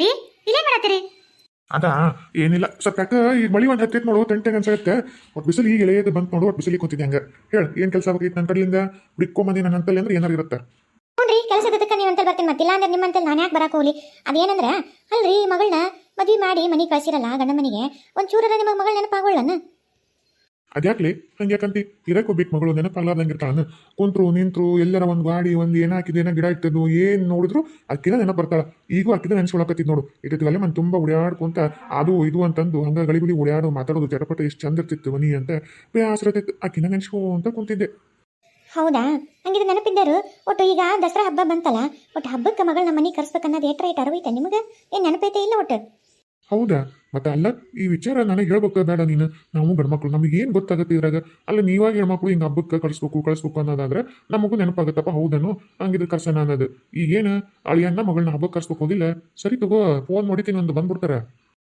ರೀ ಇಲ್ಲೇ ಮಾಡತ್ತೀರಿ? ಅದ ಏನಿಲ್ಲ. ಸ್ವಲ್ಪ ಯಾಕ ಈಗ ಮಳಿ ಒಂದು ಹತ್ತೈತೆ ನೋಡು ತಂಟೆ ಅನ್ಸತ್ತೆ ಒಟ್ ಬಿಸಿಲು ಈಗ ಎಳೆಯದು ಬಂತು ನೋಡು ಒಟ್ಟು ಬಿಸಿಲಿಗೆ ಕೂತಿದ್ದೆ ಹಂಗ. ಹೇಳ ಏನ್ ಕೆಲಸ ಆಗೈತೆ ನನ್ನ ಕಡೆಯಿಂದ ಬಿಡ್ಕೊಂಬಂದಿ ನನ್ನ ಅಂತಲ್ಲಿ ಅಂದ್ರೆ ಏನಾರ ಇರುತ್ತೆ. ಹ್ಞೂ ಕೆಲಸದಕ್ಕೆ ನೀವು ಅಂತ ಬರ್ತೀನಿ ಮತ್ತಿಲ್ಲ ಅಂದ್ರೆ ನಿಮ್ಮಂತಲ್ಲಿ ನಾನು ಯಾಕೆ ಬರಕ್ಕೆ ಹೋಗ್ಲಿ? ಅದೇನಂದ್ರೆ ಅಲ್ರಿ ಮಗಳನ್ನ ಮದ್ವೆ ಮಾಡಿ ಮನೆಗೆ ಕಳ್ಸಿರಲ್ಲ ಗಂಡ ಮನೆಗೆ. ಒಂದು ನಿಮ್ಮ ನಿಮಗೆ ಮಗಳ ನೆನಪಾಗೋಳ್ಳನ ಅದ್ಯಾಕ್ಲಿ? ಹಂಗೆ ಯಾಕಂತಿ ಇರಕ್ಕೆ ಹೋಗ್ಬೇಕು ಮಗಳು ನೆನಪಾಗ್ಲಾರ್ದಂಗೆ ಇರ್ತಾಳೆ ಕುಂತ್ರು, ನಿಂತ್ರು, ಎಲ್ಲರ ಒಂದು ಗಾಡಿ, ಒಂದು ಏನು ಹಾಕಿದೆ, ಏನೋ ಗಿಡ ಇಟ್ಟದ್ದು ಏನು ನೋಡಿದ್ರು ಅಕ್ಕಿನ ನೆನಪು ಬರ್ತಾಳ. ಈಗೂ ಅಕ್ಕಿದ ನೆನ್ಸ್ಕೊಳಕತ್ತಿದ್ ನೋಡು. ಇಟ್ಟಿದ್ದಲ್ಲ ಮನ್ ತುಂಬ ಓಡಾಡ್ಕೊಂತ ಅದು, ಇದು ಅಂತಂದು ಹಂಗ ಗಳಿಗುಳಿ ಓಡಾಡೋ ಮಾತಾಡೋದು ಚಟಪಟ ಎಷ್ಟು ಚಂದ ಇರ್ತಿತ್ತು ಮನಿ ಅಂತ ಬೇಸರತಿತ್ತು ಅಕ್ಕಿನ ನೆನ್ಸ್ಕೋ ಅಂತ ಕುಂತಿದ್ದೆ. ಹೌದಾ? ಹಂಗಿದ್ರೆ ನೆನಪಿದ್ದರು ಒಟ್ಟು ಈಗ ದಸರಾ ಹಬ್ಬ ಬಂತಲ್ಲ, ಒಟ್ಟು ಹಬ್ಬಕ್ಕೆ ಮಗಳ ಮನೆಗೆ ಕರ್ಸ್ಬೇಕನ್ನೋದು ಏಟ್ರ ಏಟ್ ಅರವೈತೆ ನಿಮಗೆ? ಏನು ನೆನಪೈತೆ ಇಲ್ಲ ಒಟ್ಟು? ಹೌದಾ? ಮತ್ತೆ ಅಲ್ಲ, ಈ ವಿಚಾರ ನನಗೆ ಹೇಳ್ಬೇಕು ಬೇಡ ನೀನು? ನಾವು ಗಂಡ್ಮಕ್ಳು, ನಮಗೆ ಏನು ಗೊತ್ತಾಗುತ್ತೆ ಇದ್ರಾಗ? ಅಲ್ಲ ನೀವಾಗ ಹೆಣ್ಮಕ್ಳು ಹಿಂಗೆ ಹಬ್ಬಕ್ಕೆ ಕಳಿಸ್ಬೇಕು ಕಳಿಸ್ಬೇಕು ಅನ್ನೋದಾದ್ರೆ ನಮಗೂ ನೆನಪಾಗುತ್ತಪ್ಪ, ಹೌದನು? ಹಂಗಿದ್ರೆ ಕರ್ಸನ ಅನ್ನೋದು. ಈಗೇನು ಅಳಿಯನ್ನ ಮಗಳನ್ನ ಹಬ್ಬಕ್ಕೆ ಕರ್ಸ್ಬೇಕು, ಹೋದಿಲ್ಲ? ಸರಿ ತಗೋ ಫೋನ್ ಮಾಡಿತೀನಿ ಒಂದು ಬಂದ್ಬಿಡ್ತಾರೆ.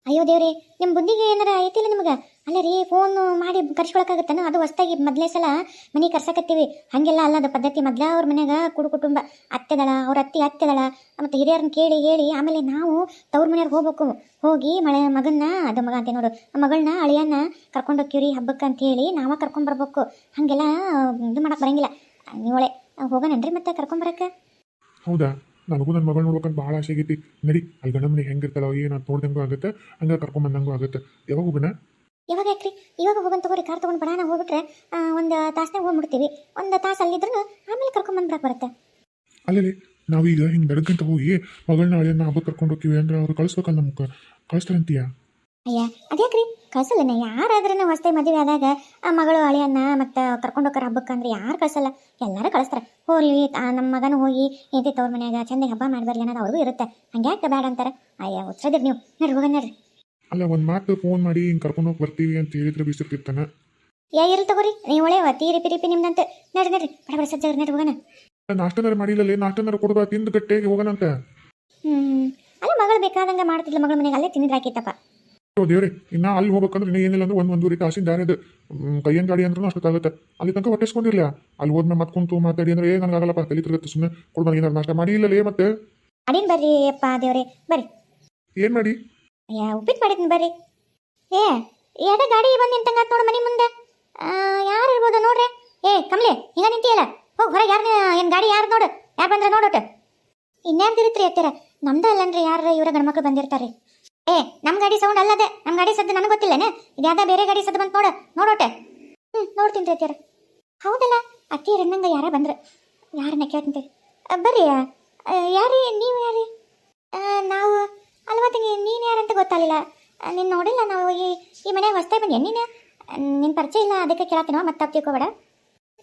ಅಯ್ಯೋ ದೇವ್ರಿ ನಿಮ್ಮ ಬುದ್ಧಿಗೆ ಏನಾರ ಐತಿಲ್ಲ ನಿಮಗೆ? ಅಲ್ಲ ರೀ ಫೋನ್ ಮಾಡಿ ಕರ್ಸ್ಕೊಳಕ್ಕಾಗತ್ತನ? ಅದು ಹೊಸ್ದಾಗಿ ಮೊದಲೇ ಸಲ ಮನೆ ಕರ್ಸಕತ್ತೀವಿ. ಹಾಗೆಲ್ಲ ಅಲ್ಲ ಅದು ಪದ್ಧತಿ. ಮೊದ್ಲ ಅವ್ರ ಮನ್ಯಾಗ ಕುಡು ಕುಟುಂಬ. ಅತ್ತೆದಳ, ಅವ್ರ ಅತ್ತಿ ಅತ್ತೆದಳ, ಮತ್ತು ಹಿರಿಯರನ್ನ ಕೇಳಿ ಹೇಳಿ, ಆಮೇಲೆ ನಾವು ತವ್ರ ಮನೆಯವ್ರಿಗೆ ಹೋಗ್ಬೇಕು. ಹೋಗಿ ಮಳೆ ಮಗನ್ನ, ಅದು ಮಗ ಅಂತ ನೋಡು, ಮಗಳನ್ನ, ಅಳಿಯನ್ನ ಕರ್ಕೊಂಡು ಹೋಗ್ತೀವ್ರಿ ಹಬ್ಬಕ್ಕೆ ಅಂತ ಹೇಳಿ ನಾವ ಕರ್ಕೊಂಬರ್ಬೇಕು ಹಾಗೆಲ್ಲ ಇದು ಮಾಡಕ್ಕೆ ಬರಂಗಿಲ್ಲ. ನೀವಳೆ, ಹೋಗೋಣನ್ರಿ ಮತ್ತೆ ಕರ್ಕೊಂಬರಕ್ಕೆ ಹೌದಾ? ನನಗೂ ನನ್ನ ಮಗಳು ನೋಡ್ಬೇಕಂತ ಭಾಳ ಆಸೆ ಆಗೈತಿ. ನಡಿ ಅಲ್ಲಿ ಗಂಡ ಮನೆ ಹೆಂಗಿರ್ತಾಳ ಏನು ಅಂತ ನೋಡ್ದಂಗೂ ಆಗುತ್ತೆ ಹಂಗೆ ಕರ್ಕೊಂಬಂದಂಗೂ ಆಗುತ್ತೆ. ಯಾವಾಗ ಹೋಗೋಣ? ಯಾವಾಗ ಯಾಕ್ರಿ? ಇವಾಗ ಹೋಗಂತ ತಗೋರಿ ಕಾರ್ ತೊಗೊಂಡು ಬರೋಣ ಹೋಗ್ಬಿಟ್ರೆ ಒಂದು ತಾಸ್ನಾಗ ಹೋಗ್ಬಿಡ್ತೀವಿ. ಒಂದು ತಾಸು ಅಲ್ಲಿದ್ರು ಆಮೇಲೆ ಕರ್ಕೊಂಬಂದ್ಬಿಡಕ್ಕೆ ಬರುತ್ತೆ. ಅಲ್ಲಲ್ಲಿ ನಾವೀಗ ಹಿಂಗೆ ಬೆಳಗ್ಗಂತ ಹೋಗಿ ಮಗಳನ್ನ ಅಳಿಯನ್ನ ಹಬ್ಬಕ್ಕೆ ಕರ್ಕೊಂಡು ಹೋಗ್ತೀವಿ ಅಂದ್ರೆ ಅವ್ರು ಕಳಿಸ್ಬೇಕಲ್ಲ ನಮ್ಗೆ ಕಳಿಸ್ತಾರಂತೀಯ? ಅಯ್ಯ ಅದ್ಯಾಕ್ರಿ? ಕಳ್ಸಲ್ಲನೆ ಯಾರಾದ್ರೂ ಹೊಸ್ತೆ ಮದುವೆ ಆದಾಗ ಆ ಮಗಳು ಅಳಿಯನ್ನ ಮತ್ತು ಕರ್ಕೊಂಡು ಹೋಗ್ರ ಹಬ್ಬಕ್ಕೆ ಅಂದ್ರೆ ಯಾರು ಕಳ್ಸಲ್ಲ. ಎಲ್ಲರೂ ಕಳಿಸ್ತಾರೆ. ಹೋಗ್ಲಿ ನಮ್ಮ ಮಗನ ಹೋಗಿ ಏತಿ ತವ್ರ ಮನ್ಯಾಗ ಚಂದ ಹಬ್ಬ ಮಾಡ್ಬಾರ್ಲಿ ಅನ್ನೋದು ಅವ್ರಿಗೂ ಇರುತ್ತೆ. ಹಂಗ್ಯಾಕೆ ಬೇಡ ಅಂತಾರೆ. ಅಯ್ಯ ಹುಚ್ಚದಿರಿ ನೀವು. ನಡ್ರಿ ಹೋಗೋಣ ನಡ್ರಿ. ಅಲ್ಲ ಒಂದು ಮಾತು ಫೋನ್ ಮಾಡಿ ಹಿಂಗೆ ಕರ್ಕೊಂಡು ಹೋಗಿ ಬರ್ತೀವಿ ಅಂತ ಹೇಳಿದ್ರೆ ಬಿಸಿರ್ತಿರ್ತಾನೆ ಯಾ ಇರ್ಲಿ ತಗೋರಿ. ನೀವು ಒಳ್ಳೆ ತೀರಿ ಪಿರಿಪಿ ನಿಮ್ದಂತೆ. ನಡ್ರಿ ನಡ್ರಿ. ಬಡ ಬಡ ಸಜ್ಜ ನಡ್ರಿ ಹೋಗೋಣ. ನಾಷ್ಟನಾರ ಮಾಡಿಲ್ಲ ನಾಷ್ಟನಾರ ಕೊಡ್ಬಾ ತಿಂದು ಗಟ್ಟೆಗೆ ಹೋಗೋಣಂತ ಹ್ಮ್. ಅಲ್ಲ ಮಗಳು ಬೇಕಾದಂಗೆ ಮಾಡ್ತಿಲ್ಲ ಮಗಳ ಮನೆಗೆ ಅಲ್ಲೇ ತಿಂದಿದ್ರೆ ಓ ದೇವ್ರೆ ಇನ್ನ ಅಲ್ಲಿ ಹೋಗ್ಬೇಕಂದ್ರೆ ಇನ್ನೂ ಏನಿಲ್ಲ ಅಂದ್ರೆ ಒಂದು ಒಂದೂವರೆ ತಾಸಿನ ದಾರಿ ಅದು ಕೈಯನ್ ಗಾಡಿ ಅಂದ್ರೂ ಅಷ್ಟೊತ್ತಾಗುತ್ತೆ ಅಲ್ಲಿ ತನಕ ಹೊಟ್ಟಿಸ್ಕೊಂಡಿರ್ಲಿಲ್ಲ ಅಲ್ಲಿ ಹೋದ್ಮೇಲೆ ಮತ್ತೆ ಕುಂತು ಮಾತಾಡಿ ಅಂದ್ರೆ ಏ ನನಗಾಗಲ್ಲಪ್ಪ ತಲೆ ತಿರುಗುತ್ತೆ ಸುಮ್ಮನೆ ಕೊಡ್ಬಾರ ಏನಾರು ನಾಷ್ಟ ಮಾಡಿ ಇಲ್ಲಲೇ ಮತ್ತೆ? ಅಡಿನ್ ಬರ್ರಿ ಅಪ್ಪ ದೇವ್ರೆ ಬರ್ರಿ. ಏನು ಮಾಡಿ? ಅಯ್ಯ ಉಪ್ಪಿಟ್ಟು ಮಾಡಿದ್ನಿ ಬರ್ರಿ. ಏ ಯಾವ್ದ ಗಾಡಿ ಬಂದು ನಿಂತಂಗಾತ್ ನೋಡು ಮನೆ ಮುಂದೆ. ಯಾರು ಇರ್ಬೋದು ನೋಡ್ರಿ. ಏ ಕಮ್ಲೆ ಹಿಂಗ ನಿಂತಿಯಲ್ಲ? ಹೋಗಿ ಹೊರಗೆ ಯಾರು ಏನು ಗಾಡಿ ಯಾರು ನೋಡು? ಯಾರು ಬಂದ್ರೆ ನೋಡೋಟ ಇನ್ಯಾರು ತಿರುತ್ರಿ ಅತ್ತೀರ? ನಮ್ದ ಅಲ್ಲನ್ರಿ ಯಾರು ಇವರ ಗಂಡ್ಮಕ್ಳು ಬಂದಿರ್ತಾರೆ ಏ ನಮ್ಮ ಗಾಡಿ ಸೌಂಡ್ ಅಲ್ಲದೆ ನಮ್ಮ ಗಾಡಿ ಸದ್ದು ನನಗೆ ಗೊತ್ತಿಲ್ಲನೆ? ಇದ್ಯಾವ್ದ ಬೇರೆ ಗಾಡಿ ಸದ್ದು ಬಂತು ನೋಡು, ನೋಡೋಟೆ. ಹ್ಞೂ ನೋಡ್ತೀನಿ ರೀ ಅತ್ತೀರ ಹೌದಲ್ಲ, ಅತ್ತಿ ನಂಗೆ ಯಾರ ಬಂದ್ರೆ. ಯಾರನ್ನ ಕೇಳ್ತೀನಿ ಬರ್ರಿ ಯಾರೀ, ನೀವು ಯಾರೀ? ನಾವು ಅಲ್ವಾ ತಂಗಿ ನೀನು ಯಾರಂತ ಗೊತ್ತಾಗಲಿಲ್ಲ. ನೀನು ನೋಡಿಲ್ಲ ನಾವು ಈ ಈ ಮನೆಗೆ ಹೊಸ್ತಾಗಿ ಬಂದೆ ನೀನು ನಿನ್ನ ಪರಿಚಯ ಇಲ್ಲ, ಅದಕ್ಕೆ ಕೇಳತ್ತೀನೋ ಮತ್ತೆ ತಿಳ್ಕೊಬೇಡ.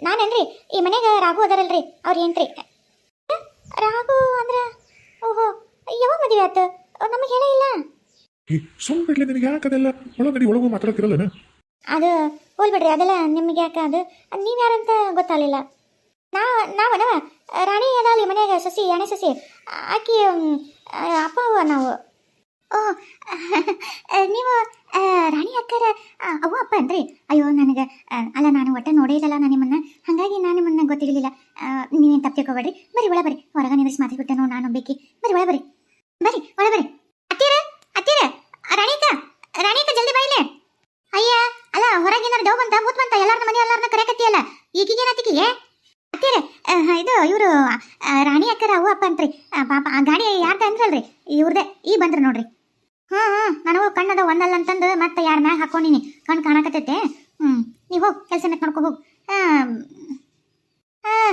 ನಾನೇನ್ರಿ, ಈ ಮನೆಗೆ ರಾಘು ಅದಾರಲ್ರಿ, ಅವ್ರು ಏನ್ರಿ ರಾಘು ಅಂದ್ರೆ, ಓಹೋ, ಯಾವಾಗ ಮದುವೆ ಆಯ್ತು ನಮಗೆ ಹೇಳೇ ಇಲ್ಲ. ಏ ಸುಮ್ ಬಿಡ್ಲಿ ನಿನಗೆ ಯಾಕದೆಲ್ಲ ಒಳಗಡೆ ಒಳಗೂ ಮಾತಾಡ್ತಿರಲ್ಲನ? ಅದು ಹೋಲ್ ಬಿಡ್ರಿ ಅದೆಲ್ಲ ನಿಮ್ಗೆ ಯಾಕೆ ಅದು? ನೀವು ಯಾರಂತ ಗೊತ್ತಾಗಲಿಲ್ಲ. ನಾ ನಾವನವ ರಾಣಿ ಅದಾಲಿ ಮನ್ಯಾಗ, ಸಸಿ ಎಣೆ ಸಸಿ. ಆಕಿ ಅಪ್ಪ, ಅವ್ವ, ನಾವು. ಓ, ನೀವು ರಾಣಿ ಅಕ್ಕರ ಅವ್ವ, ಅಪ್ಪ ಅನ್ರಿ ಅಯ್ಯೋ, ನನಗೆ ಅಲ್ಲ, ನಾನು ಒಟ್ಟ ನೋಡೇ ಇಲ್ಲಲ್ಲ ನಾನು ನಿಮ್ಮನ್ನ. ಹಾಗಾಗಿ ನಾನು ನಿಮ್ಮನ್ನ ಗೊತ್ತಿರಲಿಲ್ಲ. ನೀವೇನು ತಪ್ಪು ತಿಳ್ಕೊಬೇಡ್ರಿ ಬರೀ ಒಳ ಬರ್ರಿ ಹೊರಗ ನಿಂದ್ರಿಸಿ ಮಾತಾಡ್ಬಿಟ್ಟೆ ನೋಡಿ ನಾನು ಬೇಕಿ ಬರೀ ಒಳ ಬರ್ರಿ ಬರ್ರಿ ಒಳ ಬರ್ರಿ ರಾಣಿ ರಾಣಿಕ ರಾಣಿ ಅಕ್ಕ ಜಲ್ದಿ ಬಾಯಿಲೆ ಅಯ್ಯ, ಅಲ್ಲ ಹೊರಗಿನ ಡವ್ ಬಂತ? ಮೂತ್ ಬಂತ? ಎಲ್ಲಾರ್ನ ಮನೆ ಎಲ್ಲಾರ್ನ ಕರೆಕತ್ತಿಯಲ್ಲ ಈಗೀಗ ಏನತ್ತಿಗೆ ಅತ್ತೀರ ಇದು ಇವರು ರಾಣಿ ಅಕ್ಕರ ಅವು ಅಪ್ಪ ಅಂತ್ರಿ. ಪಾಪ, ಆ ಗಾಡಿ ಯಾರ್ದ ಅಂದ್ರಲ್ರಿ? ಇವ್ರದೇ, ಈ ಬಂದ್ರ ನೋಡ್ರಿ. ಹ್ಞೂ ಹ್ಞೂ ನನಗೂ ಕಣ್ಣದ ಒಂದಲ್ಲ ಅಂತಂದು ಮತ್ತೆ ಯಾರ ಮ್ಯಾಗ ಹಾಕೊಂಡಿನಿ. ಕಣ್ಣು ಕಾಣಕತ್ತೈತೆ. ಹ್ಞೂ ನೀವು ಹೋಗಿ, ಕೆಲಸ ಮೆತ್ ಹಾಂ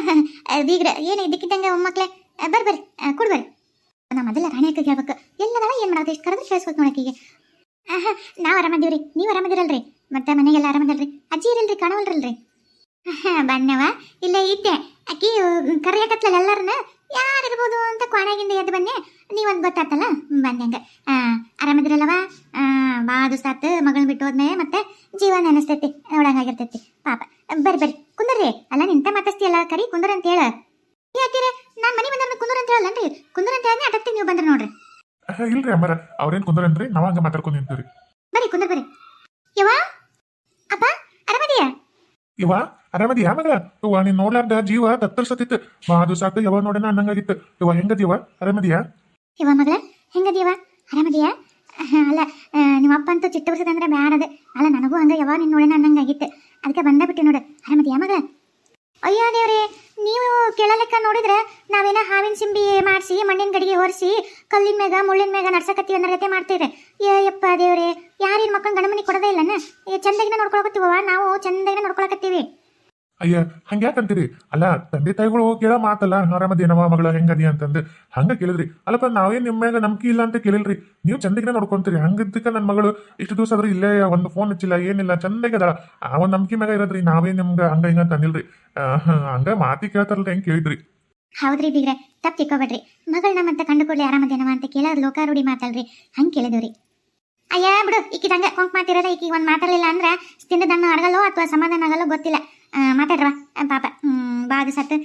ಹಾಂ ಬೀಗ್ರ ಏನು ಇದಕ್ಕಿದ್ದಂಗೆ ಮಕ್ಳೆ ಬರ್ರಿ ಬರ್ರಿ ನಾ ಮೊದಲ ರಾಣಿಯಕ್ಕ ಹೇಳ್ಬೇಕು. ಎಲ್ಲದಲ್ಲ ಏನು ಮಾಡೋದು ಎಷ್ಟು ಕರೆದ್ರೆ ಕೇಳಿಸ್ಬೇಕು ನೋಡಕ್ಕೀಗೆ ನಾವು ಆರಾಮದೀವ್ರಿ, ನೀವು ಆರಾಮದಿರಲ್ರಿ. ಮತ್ತೆ ಮನೆಗೆಲ್ಲ ಆರಾಮದಲ್ರಿ? ಅಜ್ಜಿ ಇರಲ್ರಿ ಕಾಣವಲ್ರಲ್ರಿ ಬಣ್ಣವ, ಇಲ್ಲ ಇದ್ದೆ. ಅಕ್ಕಿ ಕರೆಯಕತ್ಲಲ್ಲ ಎಲ್ಲರನ್ನ ಯಾರಿರ್ಬೋದು ಅಂತ ಕೋಣಾಗಿಂದ ಎದ್ದು ಬನ್ನೆ ನೀವೊಂದು ಗೊತ್ತಾತಲ್ಲ? ಬಂದಂಗ. ಆರಾಮದಿರಲ್ಲವ? ಭಾಳ ದಿವಸ ಆತು ಮಗಳನ್ನ ಬಿಟ್ಟು ಹೋದ್ಮೇಲೆ ಮತ್ತೆ ಜೀವ ನೆನಸ್ತೈತಿ ಒಳಗಾಗಿರ್ತೈತಿ. ಪಾಪ. ಬರ್ರಿ ಬರ್ರಿ ಕುಂದರ್ರಿ. ಅಲ್ಲ, ನಿಂತ ಮಾತಾಡ್ತೀಯಲ್ಲ ಕರಿ, ಕುಂದರ್ ಅಂತ ಹೇಳ. ಯಾಕಿರ ನಾನು ಮನೆ ಬಂದ್ರೆ ಕುಂದರ ಅಂತ ಹೇಳಲ್ಲನ್ರಿ ಕುಂದರ ಅಂತ ಹೇಳಿ ಅದಕ್ಕೆ ನೀವು ಬಂದ್ರೆ ನೋಡ್ರಿ. ಇಲ್ರಿ ಅಮ್ಮರ. ಅವ್ರೇನು ಕುಂದರನ್ರಿ ನಾವ್ ಹಂಗ ಮಾತಾಡ್ಕೊಂಡು ನಿಂತೀರಿ ಬರ್ರಿ ಕುಂದರ್ ಬರ್ರಿ ಯವ್ವ? ಅಪ್ಪ ಅರಮದಿಯಾ? ಇವ ಆರಾಮದಿ ಯಾ ಮಗಳ? ಇವ ನೀನ್ ನೋಡ್ಲಾರ್ದ ಜೀವ ತತ್ತರ್ಸತಿತ್ತು ಬಾ ಮಾದು ಸಾಕು. ಯಾವ ನೋಡೋಣ ಅನ್ನಂಗಾಗಿತ್ತು. ಇವ ಹೆಂಗದಿವ ಆರಾಮದಿಯಾ ಇವ ಮಗಳ ಹೆಂಗದಿಯವ ಆರಾಮದಿಯಾ ಅಲ್ಲ ನಿಮ್ಮ ಅಪ್ಪ ಅಂತ ಚಿಟ್ಟ ಬರ್ಸದಂದ್ರೆ ಬ್ಯಾಡದೆ ಅಲ್ಲ ನನಗೂ ಹಂಗ. ಯಾವ ನಿನ್ನ ನೋಡೋಣ ಅನ್ನಂಗಾಗಿತ್ತು. ಅದಕ್ಕೆ ಬಂದ ಬಿಟ್ಟು ನೋಡು. ಆರಾಮದಿಯಾ ಮಗ ಅಯ್ಯೋ ದೇವ್ರೆ, ನೀವು ಕೇಳಲೆಕ್ಕ ನೋಡಿದ್ರೆ ನಾವೇನ ಹಾವಿನ ಸಿಂಬಿ ಮಾಡಿಸಿ, ಮಣ್ಣಿನ ಗಡಿಗೆ ಹೊರಿಸಿ, ಕಲ್ಲಿನ ಮ್ಯಾಗ, ಮುಳ್ಳಿನ ಮ್ಯಾಗ ನಡ್ಸಕತ್ತೀವಿ ಅನ್ನೋ ರೀತಿ ಮಾಡ್ತೀರಿ ಏಯಪ್ಪ ಯಪ್ಪ ದೇವ್ರೆ ಯಾರಿನ ಮಕ್ಕಳು ಗಣಮನಿ ಮನೆ ಕೊಡೋದೇ ಇಲ್ಲನ? ಚಂದಾಗಿನ ನೋಡ್ಕೊಳಕತ್ತೀವವ ನಾವು ಚಂದಾಗಿನ ನೋಡ್ಕೊಳಕತ್ತೀವಿ. ಅಯ್ಯ ಹಂಗ್ಯಾಕಂತೀರಿ ಅಲ್ಲ, ತಂದೆ ತಾಯಿಗಳು ಕೇಳೋ ಮಾತಲ್ಲ ಆರಾಮದೇನವ ಮಗಳ ಹೆಂಗದಿ ಅಂತಂದು. ಹಂಗ ಕೇಳಿದ್ರಿ. ಅಲ್ಲಪ್ಪ ನಾವೇ ನಿಮ್ಮ ಮ್ಯಾಗ ನಂಬಿಕೆ ಇಲ್ಲ ಅಂತ ಕೇಳಿಲ್ರಿ. ನೀವು ಚಂದಗಿನ ನೋಡ್ಕೊಂತೀರಿ. ಹಂಗಿದ್ದಕ್ಕೆ ನನ್ನ ಮಗಳು ಇಷ್ಟು ದಿವಸ ಆದ್ರೂ ಇಲ್ಲೇ ಒಂದು ಫೋನ್ ಹಚ್ಚಿಲ್ಲ, ಏನಿಲ್ಲ, ಚಂದಾಗಿ ಅದಾಳ. ಆ ಒಂದು ನಂಬಿಕೆ ಮ್ಯಾಗ ಇರೋದ್ರಿ, ನಾವೇ ನಿಮ್ಗೆ ಹಂಗ ಹಿಂಗ ತಂದಿಲ್ರಿ ಹಂಗ ಮಾತಿ ಕೇಳ್ತಾರಲ್ರಿ ಹೆಂಗ್ ಕೇಳಿದ್ರಿ. ಹೌದ್ರಿ ಬೀಗ್ರೆ, ತಪ್ಪು ತಿಕ್ಕೋಬೇಡ್ರಿ ಮಗಳನ್ನ ಮತ್ತೆ ಕಂಡು ಕೂಡಲೇ ಆರಾಮದೇನವ ಅಂತ ಕೇಳೋದು ಲೋಕಾರೂಢಿ ಮಾತಲ್ರಿ. ಹಂಗೆ ಕೇಳಿದ್ರಿ ಅಯ್ಯ, ಬಿಡು ಈಕಿದಂಗೆ ಕೊಂಕ್ ಮಾತಿರೋದ ಈಕಿ ಒಂದ್ ಮಾತಾಡಲಿಲ್ಲ ಅಂದ್ರೆ ತಿಂದದನ್ನು ಅಡಗಲ್ಲೋ ಅಥವಾ ಸಮಾಧಾನ ಆಗಲ್ಲೋ ಗೊತ್ತಿಲ್ಲ. ಮಾತಾಡ್ರವ ಪಾಪ ಬಾಗ ಸತ್ತು.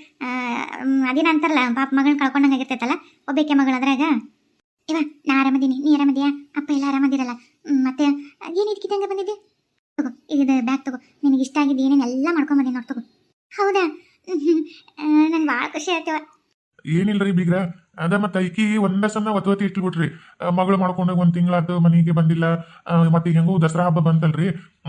ಅದೇನ ಅಂತಾರಲ್ಲ, ಪಾಪ ಮಗಳನ್ನ ಕಳ್ಕೊಂಡಂಗೆ ಆಗಿರ್ತೈತಲ್ಲ ಒಬ್ಬಕ್ಕೆ ಮಗಳು ಅದ್ರಾಗ. ಇವ, ನಾ ಆರಾಮದೀನಿ, ನೀ ಆರಾಮದಿಯಾ? ಅಪ್ಪ ಎಲ್ಲ ಆರಾಮದಿರಲ್ಲ. ಮತ್ತೆ, ಏನು ಇದಕ್ಕಿದಂಗೆ ಬಂದಿದ್ದೆ? ತಗೋ, ಇದು ಬ್ಯಾಗ್ ತಗೋ. ನಿನಗೆ ಇಷ್ಟ ಆಗಿದ್ದು ಏನೇನು ಎಲ್ಲ ಮಾಡ್ಕೊಂಬಂದಿ ನೋಡಿ ತಗೋ. ಹೌದಾ? ನಂಗೆ ಭಾಳ ಖುಷಿ ಆಯ್ತವ. ಏನಿಲ್ರಿ ಬೀಗ್ರ? ಅದ ಮತ್ತ ಈಕಿ ಒಂದ ಸಣ್ಣ ಒತ್ತುವತಿ ಇಟ್ಬಿಟ್ರಿ. ಮಗಳು ಮಾಡ್ಕೊಂಡು ಒಂದ್ ತಿಂಗಳಾತು ಮನೆಗೆ ಬಂದಿಲ್ಲ. ಮತ್ತೆ ಹೆಂಗೂ ದಸರಾ ಹಬ್ಬ ಬಂತಲ್ರಿ.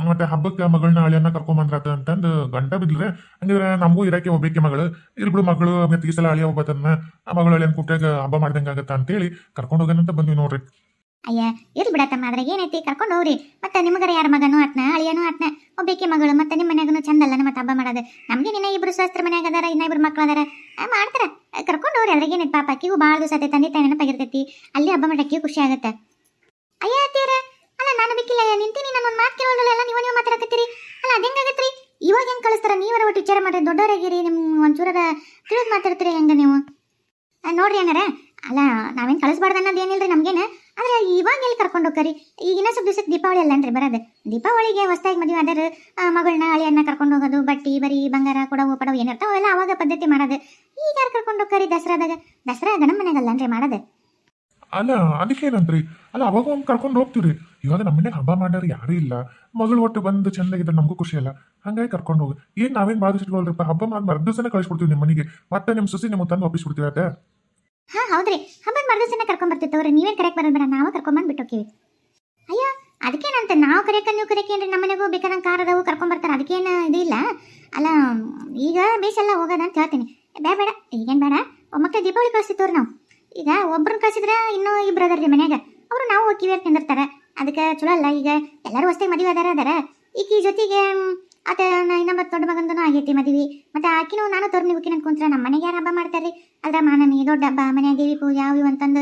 ಮತ್ತೆ ಹಬ್ಬಕ್ಕೆ ಮಗಳನ್ನ ಹಳಿಯನ್ನ ಕರ್ಕೊಂಬಂದ್ರಾತ ಅಂತಂದು ಗಂಟ ಬಿದ್ರೆ ಹಂಗಿದ್ರೆ ನಮಗೂ ಇರಕ್ಕೆ ಒಬ್ಬಕ್ಕೆ ಮಗಳು. ಇರ್ಬಿಡು ಮಗಳು ಮತ್ತೆ ಈ ಸಲ ಅಳಿಯ ಒಬ್ಬತನ್ನ ಮಗಳು ಅಳಿಯನ್ ಕುಟ್ಟಾಗ ಹಬ್ಬ ಮಾಡ್ದಂಗಾಗತ್ತ ಅಂತ ಅಂತೇಳಿ ಕರ್ಕೊಂಡು ಹೋಗೋಣಂತ ಬಂದ್ವಿ ನೋಡ್ರಿ. ಅಯ್ಯ, ಇರ್ಲಿ ಬಿಡತ್ತಮ್ಮ ಅದ್ರಾಗ ಏನೈತಿ? ಕರ್ಕೊಂಡು ಹೋಗ್ರಿ. ಮತ್ತೆ ನಿಮಗರ ಯಾರ ಮಗನೂ ಆತ್ನ, ಅಳಿಯನು ಆತ್ನ? ಒಬ್ಬಕ್ಕೆ ಮಗಳು, ಮತ್ತೆ ನಿಮ್ಮ ಮನ್ಯಾಗನು ಚಂದ ಅಲ್ಲ ಮತ್ತೆ ಹಬ್ಬ ಮಾಡೋದು. ನಮ್ಗೆ ನಿನ್ನ ಇಬ್ರು ಶಾಸ್ತ್ರ ಮನ್ಯಾಗ ಅದಾರ, ಇನ್ನ ಇಬ್ರು ಮಕ್ಳು ಅದಾರ. ಮಾಡ್ತಾರ. ಕರ್ಕೊಂಡು ಹೋಗ್ರಿ, ಅದ್ರಾಗ ಏನೈತಿ ಪಾಪ. ಅಕ್ಕಿಗೂ ಭಾಳ ದಿವಸ ಆತೈತೆ, ತಂದೆ ತಾಯಿ ನೆನಪಾಗಿರ್ತೈತಿ. ಅಲ್ಲಿ ಹಬ್ಬ ಮಾಡಕ್ಕೆ ಖುಷಿ ಆಗತ್ತೆ. ಅಯ್ಯ ಅತ್ತೀರ ಅಲ್ಲ ನಾನು ಬಿಕ್ಕಿಲ್ಲ ನಿಂತೀನಿ ನಾನು ಒಂದು ಮಾತು ಕೇಳೋದಲ್ಲ ಎಲ್ಲ ನೀವು ನೀವು ಮಾತಾಡಕತ್ತೀರಿ. ಅಲ್ಲ, ಅದು ಹೆಂಗಾಗತ್ರಿ? ಇವಾಗ ಹೆಂಗೆ ಕಳಿಸ್ತಾರ? ನೀವರ ಒಟ್ಟು ವಿಚಾರ ಮಾಡ್ರಿ ದೊಡ್ಡವರಾಗಿರಿ ನಿಮ್ಮ ಒಂಚೂರ ತಿಳಿದು ಮಾತಾಡ್ತೀರಿ ಹೆಂಗ ನೀವು? ನೋಡ್ರಿ ಹಂಗಾರ. ಅಲ್ಲ, ನಾವೇನು ಕಳಿಸ್ಬಾರ್ದು ಅನ್ನೋದು ಏನಿಲ್ರಿ ನಮ್ಗೇನ? ಆದ್ರೆ ಇವಾಗ ಎಲ್ಲಿ ಕರ್ಕೊಂಡು ಹೋಗ್ಕರಿ? ಈಗ ಇನ್ನ ಸ್ವಲ್ಪ ದಿವಸಕ್ಕೆ ದೀಪಾವಳಿ ಅಲ್ಲನ್ರಿ ಬರೋದು. ದೀಪಾವಳಿಗೆ ಹೊಸದಾಗಿ ಮದುವೆ ಆದ್ರೆ ಮಗಳನ್ನ ಅಳಿಯನ್ನ ಕರ್ಕೊಂಡು ಹೋಗೋದು, ಬಟ್ಟಿ, ಬರೀ ಬಂಗಾರ ಕೊಡವು, ಪಡವು ಏನಿರ್ತಾವ ಎಲ್ಲ ಅವಾಗ ಪದ್ಧತಿ ಮಾಡೋದು. ಈಗ ಯಾರು ಕರ್ಕೊಂಡು ಹೋಗ್ಕರಿ ದಸರಾದಾಗ? ದಸರಾ ಗಣಮ್ ಮನೆಗಲ್ಲ ಅನ್ರಿ ಮಾಡೋದು. ಅಲ್ಲ ಅದಕ್ಕೇನಂತ್ರಿ ಅಲ್ಲ, ಅವಾಗ ಒಂದು ಕರ್ಕೊಂಡು ಹೋಗ್ತೀವ್ರಿ. ಇವಾಗ ನಮ್ಮ ಮನೆಗೆ ಹಬ್ಬ ಮಾಡೋರು ಯಾರು ಇಲ್ಲ. ಮಗಳು ಒಟ್ಟು ಬಂದು ಚಂದಾಗಿದ್ರೆ ನಮಗೂ ಖುಷಿ ಅಲ್ಲ. ಹಂಗಾಗಿ ಕರ್ಕೊಂಡು ಹೋಗಿ. ಏನ್ ನಾವೇನ್ ಬಾಧಿಸಿಟ್ಕೊಳ್ರಿಪ್ಪ ಹಬ್ಬ ಮಾಡಿ ಮರ್ದ ದಿವಸನೇ ಕಳಿಸ್ಬಿಡ್ತೀವಿ ನಿಮ್ಮ ಮನೆಗೆ. ಮತ್ತೆ ನಿಮ್ಮ ಸುಸಿ ನಿಮ್ಮ ತಂದು ಒಪ್ಪಿಸ್ಬಿಡ್ತೀವಿ ಅದ. ಹಾ, ಹೌದ್ರಿ. ಹಬ್ಬದ ಮರದಿವಸನ ಕರ್ಕೊಂಡ್ ಬರ್ತಿತ್ತವ್ರಿ ನೀವೇನ್ ಕರೆಕ್ಟ್ ಬರೋದ್ ಬೇಡ, ನಾವು ಕರ್ಕೊಂಡ್ ಬಿಟ್ಟು ಅಯ್ಯೋ, ಅದಕ್ಕೇನಂತ? ನಾವು ಕರೆಯಕ ನೀವು ಕರೆಯಕೇನ್ರಿ ನಮ್ಮ ಮನೆಗೂ ಬೇಕಾದಂಗೆ ಕಾರ್ ಅದಾವು, ಕರ್ಕೊಂಡ್ ಬರ್ತಾರ. ಅದಕ್ಕೇನು ಇದಿಲ್ಲ. ಅಲ್ಲ, ಈಗ ಬೇಸೆಲ್ಲ ಹೋಗೋದ ಅಂತ ಹೇಳ್ತೀನಿ. ಬೇಡ ಬೇಡ ಈಗೇನು ಬೇಡ ಒಮ್ಮಕ್ಕೆ ದೀಪಾವಳಿ ಕಳಿಸ್ತಿತ್ತವ್ರಿ ನಾವು. ಈಗ ಒಬ್ರನ್ನ ಕಳ್ಸಿದ್ರೆ ಇನ್ನೂ ಇಬ್ರು ರೀ ಮನ್ಯಾಗ. ಅವರು ನಾವು ಹೋಗ್ತೀವಿ ಅಂತ ನಿಂದಿರ್ತಾರೆ. ಅದಕ್ಕೆ ಚಲೋ ಅಲ್ಲ ಈಗ. ಎಲ್ಲರೂ ಹೊಸ್ತಾಗಿ ಮದುವೆ ಅದಾರ ಅದಾರ. ಈಕಿ ಜೊತೆಗೆ ಆತ ನಮ್ಮ ದೊಡ್ಡ ಮಗಂದೂ ಆಗೈತಿ ಮದುವೆ. ಮತ್ತೆ ಆಕಿನೂ ನಾನು ತೋರ್ ಹುಕ್ಕಿನ ಕುಂತ್ರ ನಮ್ಮ ಮನೆಗೆ ಯಾರು ಹಬ್ಬ ಮಾಡ್ತಾರ್ರಿ? ಅದ್ರ ಮಾನನಿ ದೊಡ್ಡ ಹಬ್ಬ ಮನೆ ದೇವಿ ಪೂಜೆ, ಯಾವ ಇವು ಅಂತಂದು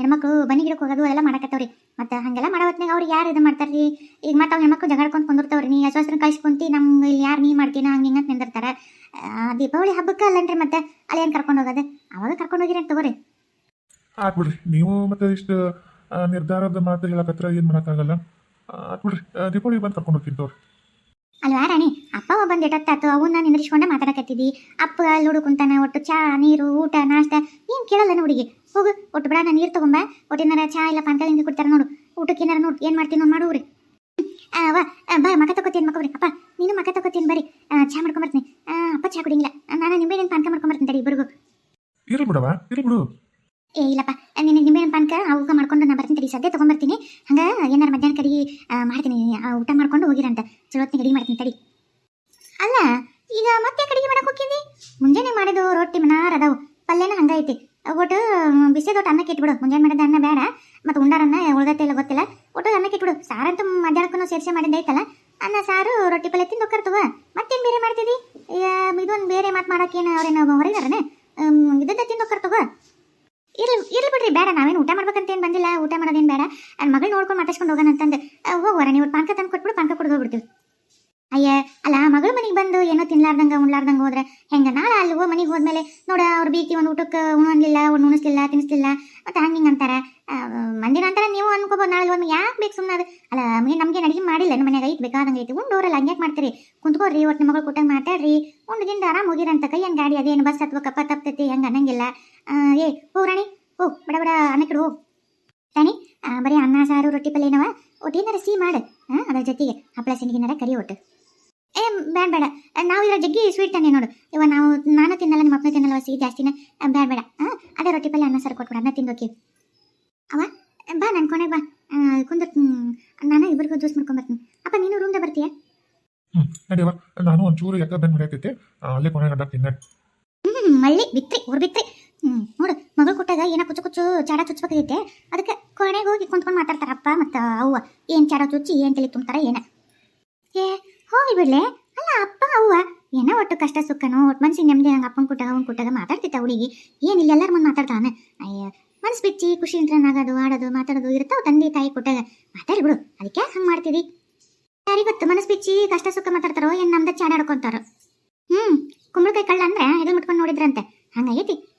ಹೆಣ್ಮಕ್ಳು ಬನ್ನಿ ಗಿಡಕ್ಕೆ ಹೋಗೋದು ಅದೆಲ್ಲ ಮಾಡಕತ್ತವ್ರಿ. ಮತ್ತೆ ಹಂಗೆಲ್ಲ ಮಾಡೋ ಹೊತ್ನಾಗ ಯಾರು ಇದು ಮಾಡ್ತಾರ್ರಿ? ಈಗ ಮತ್ತೆ ಅವ್ರು ಹೆಣ್ಮಕ್ಳು ಜಗಾಡ್ಕೊಂಡು ಕುಂದಿರ್ತಾವ್ರಿ. ನೀ ಹಸುವಸ್ತ್ರ ಕಳ್ಸ್ಕೊಂತಿ ನಮ್ಮ ಇಲ್ಲಿ ಯಾರು ನೀ ಮಾಡ್ತೀನ ಹಂಗೆ ಹಿಂಗೆ ನಿಂದಿರ್ತಾರೆ. ದೀಪಾವಳಿ ಹಬ್ಬಕ್ಕೆ ಅಲ್ಲನ್ರಿ ಮತ್ತೆ ಅಲ್ಲಿ ಏನು ಕರ್ಕೊಂಡು ಹೋಗೋದು. ಅವಾಗ ಕರ್ಕೊಂಡು ಹೋಗಿರಿ ಅಂತ ತಗೋರಿ? ಆತ್ಬಿಡ್ರಿ ನೀವು ಮತ್ತೆ ಇಷ್ಟು ನಿರ್ಧಾರದ ಮಾತು ಹೇಳಕತ್ರ ಏನ್ ಮಾಡಕ್ಕಾಗಲ್ಲ. ಆಗ್ಬಿಡ್ರಿ. ದೀಪಾವಳಿ ಬಂದು ಕರ್ಕೊಂಡು ಹೋಗ್ತೀನಿ ತೋರಿ ಅಲ್ವಾ ರಾಣಿ? ಅಪ್ಪ ಬಂದು ಎಟ್ಟತ್ತಾತು ಅವನ್ನ ನಿಂದ್ರಿಸ್ಕೊಂಡೆ ಮಾತಾಡಕತ್ತಿದ್ದಿ ಅಪ್ಪ ಅಲ್ಲಿ ಹುಡುಕುಂತಾನ, ಒಟ್ಟು ಚಾ, ನೀರು, ಊಟ, ನಾಷ್ಟ, ಏನು ಕೇಳಲ್ಲ ಹುಡುಗಿ? ಹೋಗು, ಒಟ್ಟು ಬಿಡ ನಾನು ನೀರು ತಗೊಂಬ. ಒಟ್ಟಿನಾರ ಚಾ ಇಲ್ಲ ಪಾನ್ಕ ಹಿಂಗೆ ಕೊಡ್ತಾರ ನೋಡು. ಊಟಕ್ಕೆ ಏನಾರ ನೋಡು, ಏನು ಮಾಡ್ತೀನಿ ನೋಡಿ ಮಾಡುವ್ರಿ ವಾ ಬಾ, ಮಕ ತಗೋತೀನಿ ಮಕ್ಕೊಬ್ರಿ ಅಪ್ಪ, ನೀನು ಮಕ ತಗೋತೀನಿ ಬರಿ. ಚಾ ಮಾಡ್ಕೊಂಬರ್ತೀನಿ ಅಪ್ಪ ಚಾ ಕುಡಿಂಗಿಲ್ಲ. ನಾನು ನಿಂಬೆ ನೀನು ಪಾನ್ಕ ಮಾಡ್ಕೊಂಬರ್ತೀನಿ ತಡಿ ಇಬ್ಬರಿಗೂ ಇರಲಿ ಬಿಡವಾ ಇರಲಿ ಬಿಡು. ಏ, ಇಲ್ಲಪ್ಪ. ನಿನ್ನ ನಿಂಬೆ ಪಾನಕ ಅವಗ ಮಾಡ್ಕೊಂಡು ನಾನು ಬರ್ತೀನಿ ತಡಿ. ಸದ್ಯ ತೊಗೊಂಬರ್ತೀನಿ. ಹಂಗೆ ಏನಾರ ಮಧ್ಯಾಹ್ನ ಕಡೆಗೆ ಮಾಡ್ತೀನಿ. ಊಟ ಮಾಡ್ಕೊಂಡು ಹೋಗಿರಂತ. ಚಲೋತ್ನ ಅಡಿಗೆ ಮಾಡ್ತೀನಿ ತಡಿ. ಅಲ್ಲ, ಈಗ ಮತ್ತೆ ಕಡಿಗೆ ಮಾಡಕ್ಕೆ ಹೋಗಿದ್ದಿ ಮುಂಜಾನೆ ಮಾಡಿದ್ದು ರೊಟ್ಟಿ ಮನಾರ್ ಅದಾವು. ಪಲ್ಯನ ಹಂಗೈತಿ ಒಟ್ಟು ಬಿಸಿದೊಟ್ಟು ಅನ್ನಕ್ಕೆ ಇಟ್ಬಿಡು. ಮುಂಜಾನೆ ಮಾಡಿದ ಅನ್ನ ಬೇಡ. ಮತ್ತು ಉಂಡಾರನ್ನ ಉಳ್ದತ್ತೆ ಇಲ್ಲ ಗೊತ್ತಿಲ್ಲ. ಒಟ್ಟು ಅನ್ನಕ್ಕೆ ಇಟ್ಬಿಡು. ಸಾರಂತೂ ಮಧ್ಯಾಹ್ನಕ್ಕೂ ಸೇರಿಸಿ ಮಾಡಿದ್ದೈತಲ್ಲ ಅನ್ನ, ಸಾರು, ರೊಟ್ಟಿ ಪಲ್ಯ ತಿಂದು ಕರ್ತವ ಮತ್ತೇನು ಬೇರೆ ಮಾಡ್ತಿದ್ದಿ ಇದೊಂದು ಬೇರೆ ಮಾತು ಮಾಡೋಕ್ಕೇನು ಅವ್ರೇನು ಹೊರಗಾರನೆ ಇದನ್ನ ತಿಂದು ಹೋಗ್ತಾರತವ ಇರ್ಲಿ ಇರ್ಲಿ ಬಿಡ್ರಿ ಬೇಡ ನಾವೇನು ಊಟ ಮಾಡ್ಬೇಕಂತ ಏನು ಬಂದಿಲ್ಲ ಊಟ ಮಾಡೋದೇನು ಬೇಡ ನನ್ನ ಮಗಳು ಮಾತಾಡ್ಸ್ಕೊಂಡು ಹೋಗೋಣ ಅಂತಂದು. ಹೋಗೋರ ನೀವು ಪಾನ್ಕ ತಂದು ಕೊಟ್ಬಿಡು, ಪಾನ್ಕ ಕೊಟ್ಟು ಹೋಗ್ಬಿಡ್ತೀವಿ. ಅಯ್ಯ, ಅಲ್ಲ, ಮಗಳ ಮನೆಗೆ ಬಂದು ಏನೋ ತಿನ್ಲಾರ್ದಂಗೆ, ಉಣ್ಲಾರ್ದಂಗೆ ಹೋದ್ರೆ ಹೆಂಗ? ನಾಳೆ ಅಲ್ಲಿ ಹೋಗಿ ಮನೆಗೆ ಹೋದ್ಮೇಲೆ ನೋಡ, ಅವ್ರ ಬೀತಿ ಒಂದು ಊಟಕ್ಕೆ ಉಣ್ಲಿಲ್ಲ ಒಂದು ಉಣಿಸ್ಲಿಲ್ಲ ತಿನ್ನಿಸ್ಲಿಲ್ಲ ಮತ್ತೆ ಹಂಗೆ ಹಿಂಗೆ ಅಂತಾರೆ. ಮಂದಿನ ಅಂತಾರೆ, ನೀವು ಅನ್ಕೋಬೋದು ನಾಳೆ ಒಂದು ಯಾಕೆ ಬೇಕು ಸುಮ್ಮನೆ ಅದು. ಅಲ್ಲ ನಮಗೆ ಅಡಿಗೆ ಮಾಡಿಲ್ಲ, ನಮ್ಮ ಮನೆಯಾಗ ಐತೆ ಬೇಕಾದಂಗೆ ಐತಿ. ಉಂಡೋರಲ್ಲ ಹಂಗ್ಯಾಕೆ ಮಾಡ್ತೀರಿ? ಕುಂತ್ಕೋರಿ ಒಟ್ಟು ನಿಮ್ಮ ಮಗಳು ಕೊಟ್ಟಂಗೆ ಮಾತಾಡ್ರಿ. ಉಂಡ್ಗಿಂದ ಆರಾಮ ಹೋಗಿರಂತ, ಕೈ ಹಂಗೆ ಗಾಡಿ ಅದೇನು ಬಸ್ ಅಥವಾ ಕಪ್ಪ ತಪ್ತೈತಿ, ಹಂಗೆ ಅನ್ನಂಗಿಲ್ಲ. ಏ ಹೋ ರಾಣಿ ಓ ಬಡ ಬಡ ಅನ್ನಕ್ಕಿಡು ಹೋಗ್. ಬರೀ ಅನ್ನ ಸಾರು ರೊಟ್ಟಿ ಪಲ್ಯ ಏನವ? ಒಟ್ಟು ಏನಾರ ಸಿಹಿ ಮಾಡು. ಹಾಂ ಅದ್ರ ಜೊತೆಗೆ ಹಪ್ಪಳ ಸಿನಿಗಿನಾರ ಕರಿ ಒಟ್ಟು. ಏ ಬೇಡ ಬೇಡ ನಾವು ಇರೋ ಜಗ್ಗಿ ಸ್ವೀಟ್ ತಾನೆ ನೋಡು. ಇವ ನಾವು ನಾನು ತಿನ್ನಲ್ಲ ನಿಮ್ಮ ಅಪ್ಪನ ತಿನ್ನಲ್ಲ ಸಿಹಿ ಜಾಸ್ತಿನ ಬೇಡ ಬೇಡ ಹಾಂ ಅದೇ ರೊಟ್ಟಿ ಪಲ್ಯ ಅನ್ನ ಸಾರು ಕೊಟ್ಬಿಡ ಅನ್ನ ತಿಂದೋಕಿ ಅವ ಬಾ ನನ್ ಕೊನೆ ಕೊನೆಗೆ ಬಾ. ಕುಂದ್ರ ನಾನು ಇಬ್ಬರಿಗೂ ಜ್ಯೂಸ್ ಮಾಡ್ಕೊಂಬರ್ತೀನಿ ಅಪ್ಪ ನೀನು ರೂಮ್ದಾಗ ಬರ್ತೀಯಾ? ಹ್ಞೂ ನಡಿಯವ ನಾನು ಒಂಚೂರು ಯಾಕೆ ಬೆನ್ನು ಹೊಡೆಯತೈತೆ ಅಲ್ಲೇ ಕೊನೆ ಗಂಡ ತಿನ್ನ. ಹ್ಮ್ ಮಳ್ಳಿ ಬಿತ್ರಿ ಊರ್ ಬಿತ್ರಿ. ಹ್ಮ್, ನೋಡು ಮಗಳು ಕೊಟ್ಟಾಗ ಏನ ಕುಚ್ಚು ಕುಚ್ಚು ಚಾಡ ಚುಚ್ಚಬೇಕಾಗೈತೆ ಅದಕ್ಕೆ ಕೊನೆಗೆ ಹೋಗಿ ಕುಂತ್ಕೊಂಡು ಮಾತಾಡ್ತಾರಪ್ಪ ಮತ್ತು ಅವ್ವ. ಏನ್ ಚಾಡ ಚುಚ್ಚಿ, ಏನ್ ತಲೆ ತುಂಬ್ತಾರ, ಏನ? ಏ, ಹೋಗಿ ಬಿಡ್ಲೆ. ಅಲ್ಲ, ಅಪ್ಪ, ಅವ್ವ. ಏನೋ ಒಟ್ಟು ಕಷ್ಟ ಸುಖನೋ ಒಟ್ಟು ಮನ್ಸಿಗೆ ನೆಮ್ಮದಿ ಹಂಗ ಅಪ್ಪನ ಕೊಟ್ಟಾಗ, ಅವ್ನ ಕೊಟ್ಟಾಗ ಮಾತಾಡ್ತಿತ್ತ ಹುಡುಗಿ. ಏನಿಲ್ಲ ಎಲ್ಲರ ಮುಂದೆ ಮಾತಾಡ್ತಾನೆ? ಅಯ್ಯ ಮನಸ್ಸು ಬಿಚ್ಚಿ, ಖುಷಿ ಆಗೋದು ಆಡೋದು, ಮಾತಾಡೋದು ಇರ್ತಾವ ತಂದೆ, ತಾಯಿ ಕೊಟ್ಟಾಗ. ಮಾತಾಡಿ ಬಿಡು ಅದಕ್ಕೆ ಹಂಗೆ ಮಾಡ್ತೀರಿ? ಯಾರಿಗೊತ್ತು ಮನಸ್ಸು ಬಿಚ್ಚಿ, ಕಷ್ಟ, ಸುಖ ಮಾತಾಡ್ತಾರೋ, ಏನ್ ನಮ್ದ ಚಾಡಾಡ್ಕೊಂತಾರೋ ಹ್ಮ್, ಕುಂಬಳಕಾಯಿ ಕಳ್ಳ ಅಂದ್ರೆ, ಹೆಗಲ್ ಮುಟ್ಕೊಂಡು ನೋಡಿದ್ರಂತೆ. ಹಂಗಾಗೈತಿ